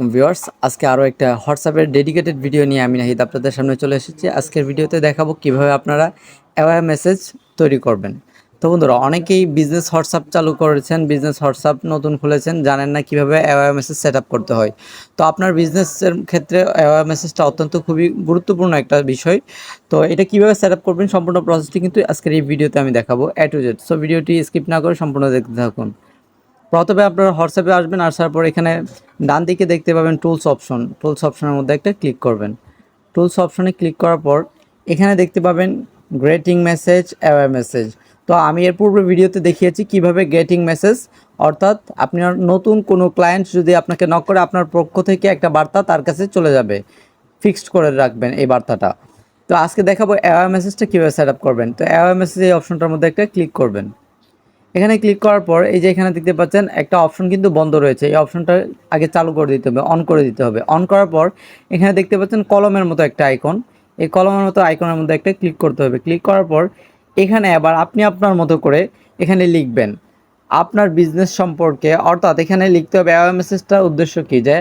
Viewers, আজকে আরও একটা হোয়াটসঅ্যাপের ডেডিকেটেড ভিডিও নিয়ে আমি নাহিদ আপনাদের সামনে চলে এসেছি। আজকের ভিডিওতে দেখাবো কীভাবে আপনারা অ্যাওয়ার মেসেজ তৈরি করবেন। তো বন্ধুরা, অনেকেই বিজনেস হোয়াটসঅ্যাপ চালু করেছেন বিজনেস হোয়াটসঅ্যাপ নতুন খুলেছেন, জানেন না কীভাবে অ্যাওয়ার মেসেজ সেট করতে হয়। তো আপনার বিজনেসের ক্ষেত্রে অ্যাওয়ার মেসেজটা অত্যন্ত খুবই গুরুত্বপূর্ণ একটা বিষয়। তো এটা কীভাবে সেট করবেন, সম্পূর্ণ প্রসেসটি কিন্তু আজকের এই ভিডিওতে আমি দেখাবো এ টু সো ভিডিওটি স্কিপ না করে সম্পূর্ণ দেখতে থাকুন। প্রথমে আপনারা হোয়াটসঅ্যাপে আসবেন, আসার পর এখানে ডান দিকে দেখতে পাবেন টুলস অপশন টুলস অপশনের মধ্যে একটা ক্লিক করবেন। টুলস অপশনে ক্লিক করার পর এখানে দেখতে পাবেন গ্রেটিং মেসেজ অ্যাওয়ার মেসেজ তো আমি এর পূর্বে ভিডিওতে দেখিয়েছি কীভাবে গ্রেটিং মেসেজ অর্থাৎ আপনার নতুন কোনো ক্লায়েন্ট যদি আপনাকে নক করে, আপনার পক্ষ থেকে একটা বার্তা তার কাছে চলে যাবে। ফিক্সড করে রাখবেন এই বার্তাটা। তো আজকে দেখাবো অ্যাওয়ার মেসেজটা কীভাবে সেট আপ করবেন। তো অ্যাওয়ার মেসেজ এই অপশনটার মধ্যে একটা ক্লিক করবেন। এখানে ক্লিক করার পর এই যে এখানে দেখতে পাচ্ছেন একটা অপশন কিন্তু বন্ধ রয়েছে। এই অপশনটা আগে চালু করে দিতে হবে অন করে দিতে হবে। অন করার পর এখানে দেখতে পাচ্ছেন কলমের মতো একটা আইকন এই কলমের মতো আইকনের মধ্যে একটা ক্লিক করতে হবে। ক্লিক করার পর এখানে আবার আপনি আপনার মতো করে এখানে লিখবেন। আপনার বিজনেস সম্পর্কে, অর্থাৎ এখানে লিখতে হবে অ্যাওয়ার মেসেজটার উদ্দেশ্য কী? যে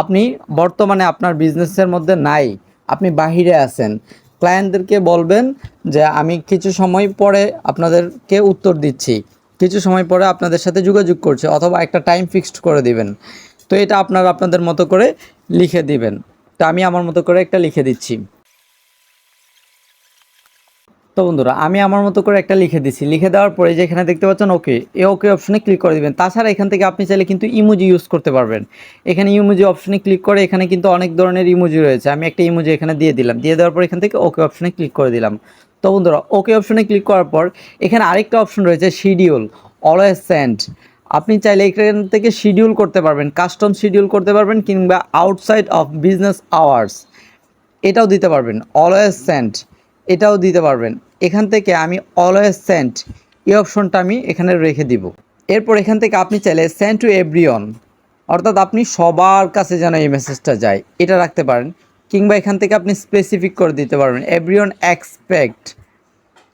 আপনি বর্তমানে আপনার বিজনেসের মধ্যে নাই, আপনি বাহিরে আছেন। ক্লায়েন্টদেরকে বলবেন যে, আমি কিছু সময় পরে আপনাদেরকে উত্তর দিচ্ছি। কিছু সময় পরে আপনাদের সাথে যোগাযোগ করছে অথবা একটা টাইম ফিক্সড করে দিবেন। তো এটা আপনারা আপনাদের মতো করে লিখে দিবেন। তো আমি আমার মতো করে একটা লিখে দিচ্ছি। তো বন্ধুরা, আমি আমার মতো করে একটা লিখে দিচ্ছি। লিখে দেওয়ার পরে যে এখানে দেখতে পাচ্ছেন ওকে এ ওকে অপশনে ক্লিক করে দিবেন। তাছাড়া এখান থেকে আপনি চাইলে কিন্তু ইমোজি ইউজ করতে পারবেন। এখানে ইমোজি অপশনে ক্লিক করে এখানে কিন্তু অনেক ধরনের ইমোজি রয়েছে। আমি একটা ইমোজি এখানে দিয়ে দিলাম। দিয়ে দেওয়ার পর এখান থেকে ওকে অপশনে ক্লিক করে দিলাম। তো বন্ধুরা ওকে অপশনে ক্লিক করার পর এখানে আরেকটা অপশন রয়েছে শিডিউল অলওয়েজ সেন্ড আপনি চাইলে এখান থেকে শিডিউল করতে পারবেন কাস্টম শিডিউল করতে পারবেন কিংবা আউটসাইড অফ বিজনেস আওয়ার্স এটাও দিতে পারবেন অলওয়েজ সেন্ড এটাও দিতে পারবেন। এখান থেকে আমি অলওয়েজ সেন্ড এই অপশনটা আমি এখানে রেখে দিব। এরপর এখান থেকে আপনি চাইলে সেন্ড টু এভরিওন অর্থাৎ আপনি সবার কাছে যেন এই মেসেজটা যায়, এটা রাখতে পারেন। কিংবা এখান থেকে আপনি স্পেসিফিক করে দিতে পারবেন। Everyone expect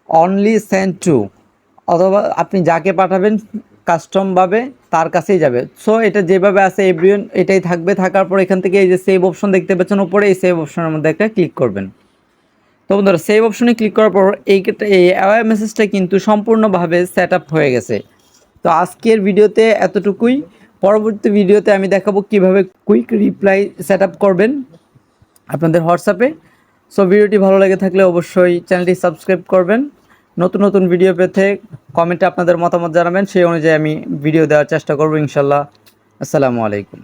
only send to অথবা আপনি যাকে পাঠাবেন কাস্টমভাবে তার কাছেই যাবে। সো এটা যেভাবে আছে এভরিওন এটাই থাকবে। থাকার পর এখান থেকে এই যে সেভ অপশন দেখতে পাচ্ছেন, উপরে এই সেভ অপশনের মধ্যে একটা ক্লিক করবেন। তো বন্ধুরা সেভ অপশনে ক্লিক করার পর এই এই অ্যাওয়ার মেসেজটা কিন্তু সম্পূর্ণভাবে সেট আপ হয়ে গেছে। তো আজকের ভিডিওতে এতটুকুই। পরবর্তী ভিডিওতে আমি দেখাবো কীভাবে কুইক রিপ্লাই সেট আপ করবেন। আপনাদের হোয়াটসঅ্যাপে। সো ভিডিওটি ভালো লেগে থাকলে অবশ্যই চ্যানেলটি সাবস্ক্রাইব করবেন। নতুন নতুন ভিডিও পেতে কমেন্টে আপনাদের মতামত জানাবেন। সেই অনুযায়ী আমি ভিডিও দেওয়ার চেষ্টা করব, ইনশাল্লাহ। আসসালামু আলাইকুম।